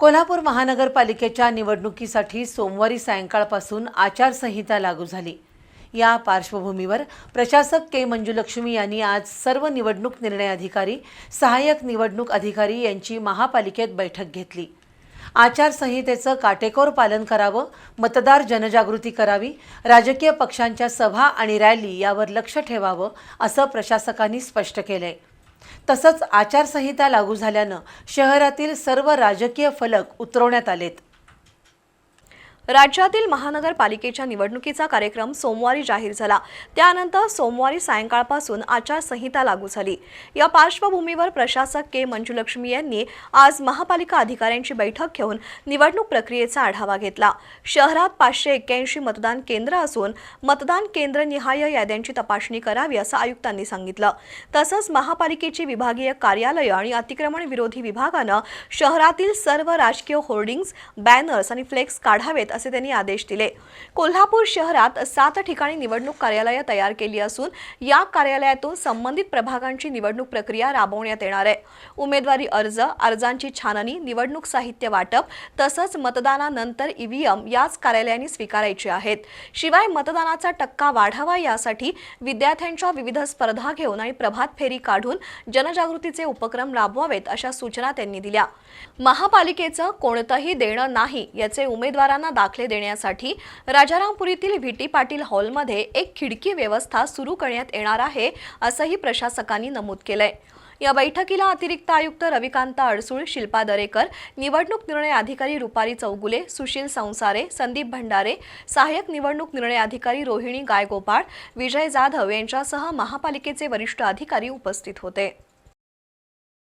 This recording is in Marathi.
कोल्हापूर महानगरपालिकेच्या निवडणुकीसाठी सोमवारी सायंकाळपासून आचारसंहिता लागू झाली. या पार्श्वभूमीवर प्रशासक के मंजुलक्ष्मी यांनी आज सर्व निवडणूक निर्णय अधिकारी सहाय्यक निवडणूक अधिकारी यांची महापालिकेत बैठक घेतली. आचारसंहितेचं काटेकोर पालन करावं मतदार जनजागृती करावी राजकीय पक्षांच्या सभा आणि रॅली यावर लक्ष ठेवावं असं प्रशासकांनी स्पष्ट केलंय. तसंच आचारसंहिता लागू झाल्यानं शहरातील सर्व राजकीय फलक उतरवण्यात आलेत. राज्यातील महानगरपालिकेच्या निवडणुकीचा कार्यक्रम सोमवारी जाहीर झाला. त्यानंतर सोमवारी सायंकाळपासून आचारसंहिता लागू झाली. या पार्श्वभूमीवर प्रशासक के. मंजुलक्ष्मी यांनी आज महापालिका अधिकाऱ्यांची बैठक घेऊन निवडणूक प्रक्रियेचा आढावा घेतला. शहरात पाचशे एक्क्याऐंशी मतदान केंद्र असून मतदान केंद्रनिहाय याद्यांची तपासणी करावी असं आयुक्तांनी सांगितलं. तसंच महापालिकेची विभागीय कार्यालयं आणि अतिक्रमण विरोधी विभागानं शहरातील सर्व राजकीय होर्डिंग्ज बॅनर्स आणि फ्लेक्स काढावेत असे त्यांनी आदेश दिले. कोल्हापूर शहरात सात ठिकाणी निवडणूक कार्यालयं तयार केली असून या कार्यालयातून संबंधित प्रभागांची निवडणूक प्रक्रिया राबवण्यात येणार आहे. उमेदवारी अर्ज अर्जांची छाननी निवडणूक साहित्य वाटप तसंच मतदानानंतर ईव्हीएम याच कार्यालयांनी स्वीकारायचे आहेत. शिवाय मतदानाचा टक्का वाढावा यासाठी विद्यार्थ्यांच्या विविध स्पर्धा घेऊन आणि प्रभात फेरी काढून जनजागृतीचे उपक्रम राबवावेत अशा सूचना त्यांनी दिल्या. महापालिकेचं कोणतंही देणं नाही याचे उमेदवारांना दाखले देण्यासाठी राजारामपुरीतील व्हीटी पाटील हॉलमध्ये एक खिडकी व्यवस्था सुरू करण्यात येणार आहे असंही प्रशासकांनी नमूद केलंय. या बैठकीला अतिरिक्त आयुक्त रविकांत अडसूळ शिल्पा दरेकर निवडणूक निर्णय अधिकारी रुपारी चौगुले सुशील संसारे संदीप भंडारे सहाय्यक निवडणूक निर्णय अधिकारी रोहिणी गायगोपाळ विजय जाधव यांच्यासह महापालिकेचे वरिष्ठ अधिकारी उपस्थित होते.